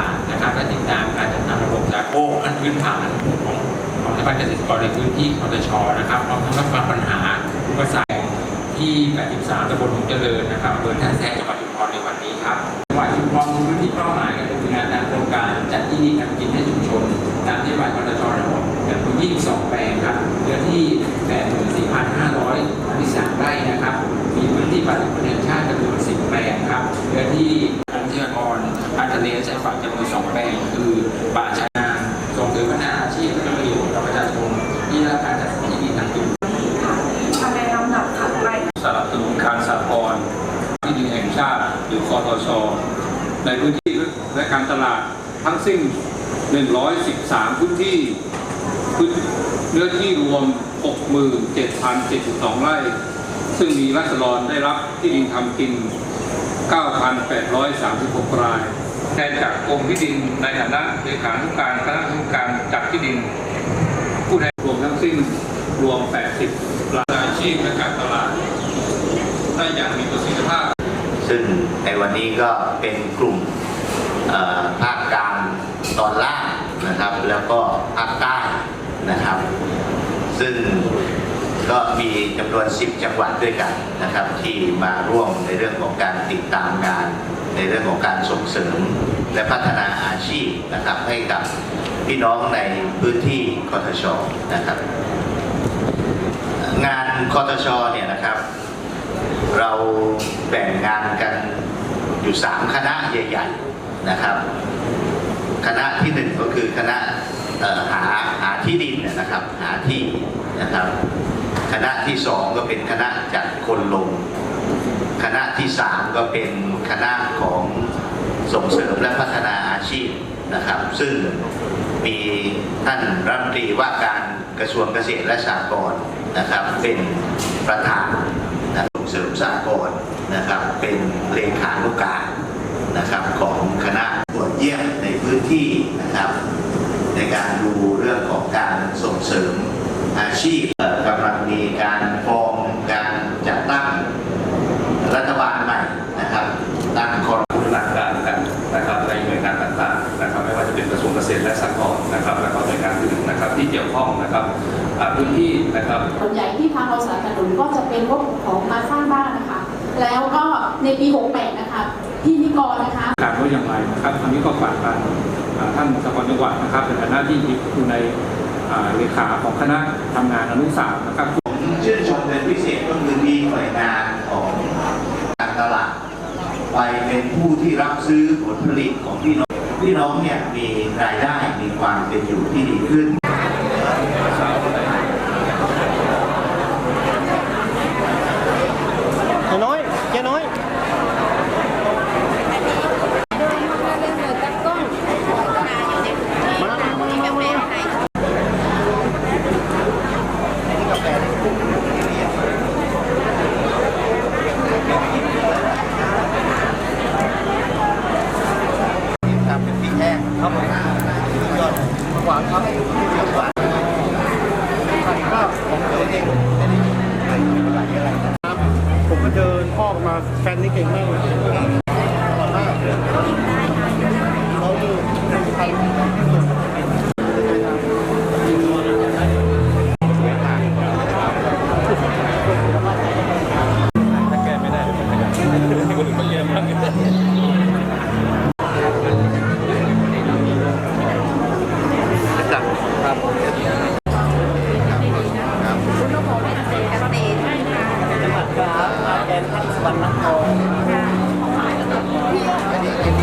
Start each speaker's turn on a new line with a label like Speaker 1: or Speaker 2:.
Speaker 1: านะครับและติดตามการจัดการระบบจากโก้ขั้นพื้นฐานของของสภาเกษตรกรในพื้นที่คอตชนะครับพร้อมทั้งรับฟังปัญหาอุปสรรคที่ 83ตำบลหงเจริญนะครับอำเภอท้แท้จังหวัดชุมพรในวันนี้ครับจังหวัดชุมพรพื้นที่เป้าหมายางทะเลและชายฝั่งจำนวน2แปลงคือป่าชายนาส่งเสริมพัฒนาอาชีพและประโยชน์กับประชาชนที่ได้รับการจัดสรรที่ดินทางจุด
Speaker 2: ทำในลำดับถัดไป
Speaker 3: สนับสนุนการสหกรณ์ที่ดินแห่งชาติหรือคอทชในพื้นที่และการตลาดทั้งสิ้น 113 พื้นที่พื้นเนื้อที่รวม 67,072 ไร่ ซึ่งมีรัษฎรได้รับที่ดินทำกิน 9,836 ราย แทนจากกรมที่ดินในฐานะเลขานุการคณะกรรมการจัดที่ดิน ผู้ใดรวมทั้งสิ้นรวม 80รายอาชีพและการตลาดได้อย่างมีประสิทธิภาพ
Speaker 4: ซึ่งในวันนี้ก็เป็นกลุ่มภาคกลางตอนล่างนะครับ แล้วก็ภาคใต้นะครับ ซึ่งก็มีจำนวน 10 จังหวัดด้วยกันนะครับ ที่มาร่วมในเรื่องของการติดตามงาน ในเรื่องของการส่งเสริมและพัฒนาอาชีพนะครับให้กับพี่น้องในพื้นที่คอทชนะครับ งานคอทชเนี่ยนะครับ เราแบ่งงานกันอยู่ 3 คณะใหญ่ๆนะครับ คณะที่หนึ่งก็คือคณะหาหาที่ดินเนยนะครับหาที่นะครับ คณะที่สองก็เป็นคณะจัดคนลง ที่สามก็เป็นคณะของส่งเสริมและพัฒนาอาชีพนะครับ ซึ่งมีท่านรัฐมนตรีว่าการกระทรวงเกษตรและสหกรณ์นะครับ เป็นประธานนะส่งเสริมสหกรณ์นะครับ เป็นเลขานุการนะครับของคณะตรวจเยี่ยมในพื้นที่นะครับ ในการดูเรื่องของการส่งเสริมอาชีพเอ่อกำลังมีการฟอร์มการจัดตั้งรัฐบาลใหม่นะครับ ตั้งคอร
Speaker 3: บูรณาการกันนะครับใน หน่วยงานต่างๆนะครับไม่ว่าจะเป็นกระทรวงเกษตรและสหกรณ์นะครับแล้วก็หน่วยงานอื่นนะครับที่เกี่ยวข้องนะครับอ่าพื้นที่นะครับ
Speaker 5: ส่วนใหญ่ที่ทางเราสนับสนุนก็จะเป็นงบของมาสร้างบ้านนะคะ แล้วก็ในปี 68 นะคะพี่นิกรนะคะ
Speaker 3: การว่าอย่างไรนะครับทางนี้ก็ฝากทางอ่าท่านสกลจังหวัดนะครับในฐานะที่อยู่ในอ่าเลขาของคณะทำงานอนุสามนะครับ
Speaker 4: ซื้อผลผลิตของพี่น้องพี่น้องเนี่ยมีรายได้มีความเป็นอยู่ที่ดีขึ้นน้อยเจ๊น้อย ครับผมยอดหวานครับหวก็เจอดินพ่อมาแฟนนี่เก่งมากเลยมาเขาถ้าแกไม่ได้เดี๋ยวมันขยันใคนอื่นมาเยนบ้าง